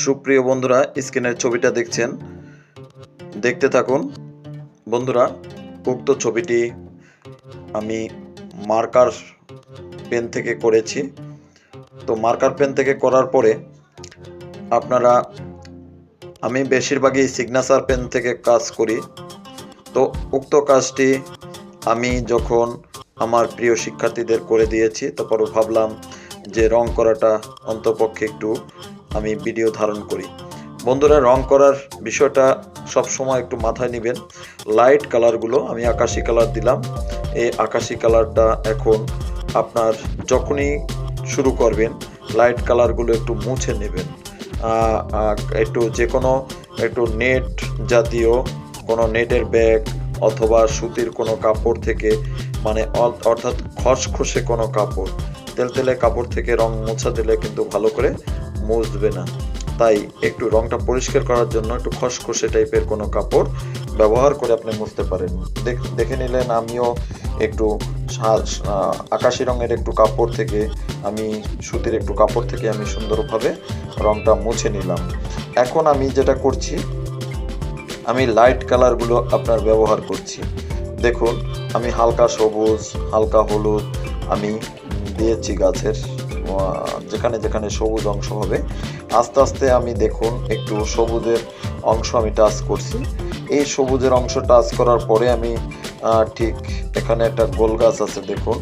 সুপ্রিয় বন্ধুরা, স্ক্রিনের ছবিটা দেখছেন? দেখতে থাকুন। বন্ধুরা, উক্ত ছবিটি আমি মার্কার পেন থেকে করেছি। তো মার্কার পেন থেকে করার পরে আপনারা, আমি বেশিরভাগই সিগনেচার পেন থেকে কাজ করি। তো উক্ত কাজটি আমি যখন আমার প্রিয় শিক্ষার্থীদের করে দিয়েছি, তারপর ভাবলাম যে রং করাটা অন্তপক্ষে একটু আমি ভিডিও ধারণ করি। বন্ধুরা, রং করার বিষয়টা সব সময় একটু মাথায় নেবেন। লাইট কালারগুলো আমি আকাশি কালার দিলাম। এই আকাশি কালারটা এখন আপনার যখনই শুরু করবেন লাইট কালারগুলো একটু মুছে নেবেন। একটু যে কোনো, একটু নেট জাতীয় কোনো নেটের ব্যাগ অথবা সুতির কোনো কাপড় থেকে মানে অর্থাৎ খসখসে কোনো কাপড়। তেলতেলে কাপড় থেকে রং মোছা দিলে কিন্তু ভালো করে মুছবে না। তাই একটু রংটা পরিষ্কার করার জন্য একটু খসখসে টাইপের কোনো কাপড় ব্যবহার করে আপনি মুছতে পারেন। দেখ- নিলেন আমিও একটু আকাশি রঙের একটু কাপড় থেকে আমি, সুতির একটু কাপড় থেকে আমি সুন্দরভাবে রংটা মুছে নিলাম। এখন আমি যেটা করছি, আমি লাইট কালারগুলো আপনার ব্যবহার করছি। দেখুন, আমি হালকা সবুজ, হালকা হলুদ, আমি দিয়েছি গাছের যেখানে যেখানে সবুজ অংশ হবে। আস্তে আস্তে আমি দেখুন, একটু সবুজের অংশ আমি টাচ করছি। এই সবুজের অংশ টাচ করার পরে আমি ঠিক এখানে একটা গোল গাছ আছে দেখুন।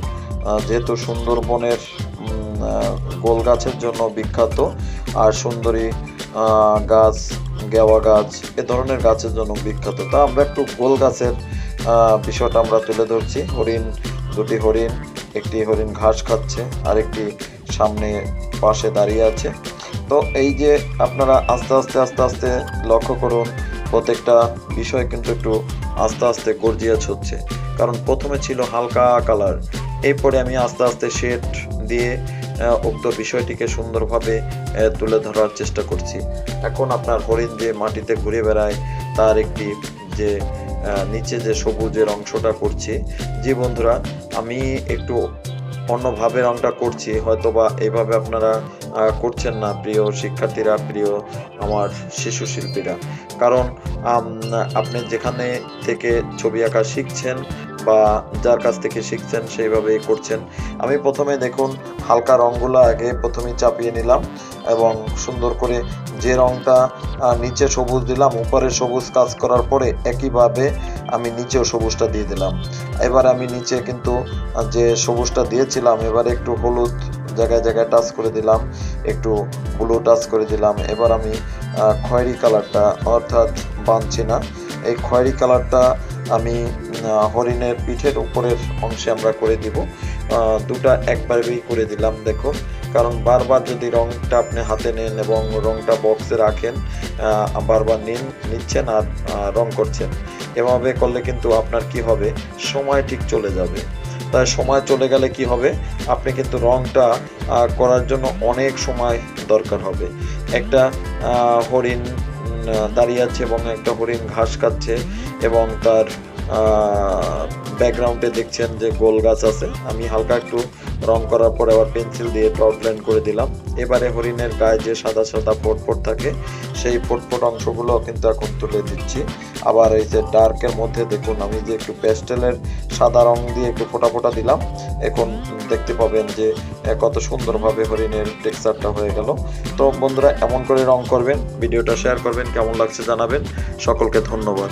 যেহেতু সুন্দরবনের গোল গাছের জন্য বিখ্যাত, আর সুন্দরী গাছ, গেওয়া গাছ, এ ধরনের গাছের জন্য বিখ্যাত। তা আমরা একটু গোল গাছের বিষয়টা আমরা তুলে ধরছি। হরিণ দুটি হরিণ, একটি হরিণ ঘাস খাচ্ছে আর একটি সামনে পাশে দাঁড়িয়ে আছে। তো এই যে আপনারা আস্তে আস্তে আস্তে আস্তে লক্ষ্য করুন, প্রত্যেকটা বিষয় কিন্তু একটু আস্তে আস্তে গর্জিয়াস হচ্ছে। কারণ প্রথমে ছিল হালকা কালার। এরপরে আমি আস্তে আস্তে শেড দিয়ে উক্ত বিষয়টিকে সুন্দরভাবে তুলে ধরার চেষ্টা করছি। এখন আপনার হরিণ যে মাটিতে ঘুরে বেড়ায়, তার একটি যে নিচে যে সবুজের অংশটা করছি। জি বন্ধুরা, আমি একটু অন্যভাবে রংটা করছি, হয়তোবা এভাবে আপনারা করছেন না, প্রিয় শিক্ষার্থীরা, প্রিয় আমার শিশু শিল্পীরা। কারণ আপনি যেখানে থেকে ছবি আঁকা শিখছেন বা যার কাছ থেকে শিখছেন, সেইভাবেই করছেন। আমি প্রথমে দেখুন, হালকা রঙগুলো আগে প্রথমে চাপিয়ে নিলাম এবং সুন্দর করে যে রঙটা নিচে সবুজ দিলাম, উপরে সবুজ কাজ করার পরে একইভাবে আমি নিচেও সবুজটা দিয়ে দিলাম। এবার আমি নিচে কিন্তু যে সবুজটা দিয়েছিলাম, এবার একটু হলুদ জায়গায় জায়গায় টাচ করে দিলাম, একটু ব্লু টাচ করে দিলাম। এবার আমি খয়েরি কালারটা অর্থাৎ বাঁধছি না। এই খয়েরি কালারটা আমি হরিণের পিঠের উপরের অংশে আমরা করে দিব। দুটা একবারেই করে দিলাম দেখুন কারণ বারবার যদি রংটা আপনি হাতে নেন এবং রংটা বক্সে রাখেন বারবার নিন, নিচ্ছেন আর রং করছেন, এভাবে করলে কিন্তু আপনার কি হবে? সময় ঠিক চলে যাবে। তাই সময় চলে গেলে কি হবে? আপনি কিন্তু রংটা করার জন্য অনেক সময় দরকার হবে। একটা হরিণ দাঁড়িয়ে আছে এবং একটা হরিণ ঘাস খাচ্ছে এবং তার ব্যাকগ্রাউন্ডে দেখছেন যে গোল গাছ আছে। আমি হালকা একটু রং করার পরে আবার পেন্সিল দিয়ে আউটলাইন করে দিলাম। এবারে হরিণের গায়ে যে সাদা সাদা ফোট থাকে, সেই ফোট অংশগুলো কিন্তু এখন তুলে দিচ্ছি। আবার এই যে ডার্কের মধ্যে দেখুন, আমি যে একটু প্যাস্টেলের সাদা রং দিয়ে একটু ফোটা ফোটা দিলাম, এখন দেখতে পাবেন যে কত সুন্দরভাবে হরিণের টেক্সচারটা হয়ে গেল। তো বন্ধুরা, এমন করে রং করবেন, ভিডিওটা শেয়ার করবেন, কেমন লাগছে জানাবেন। সকলকে ধন্যবাদ।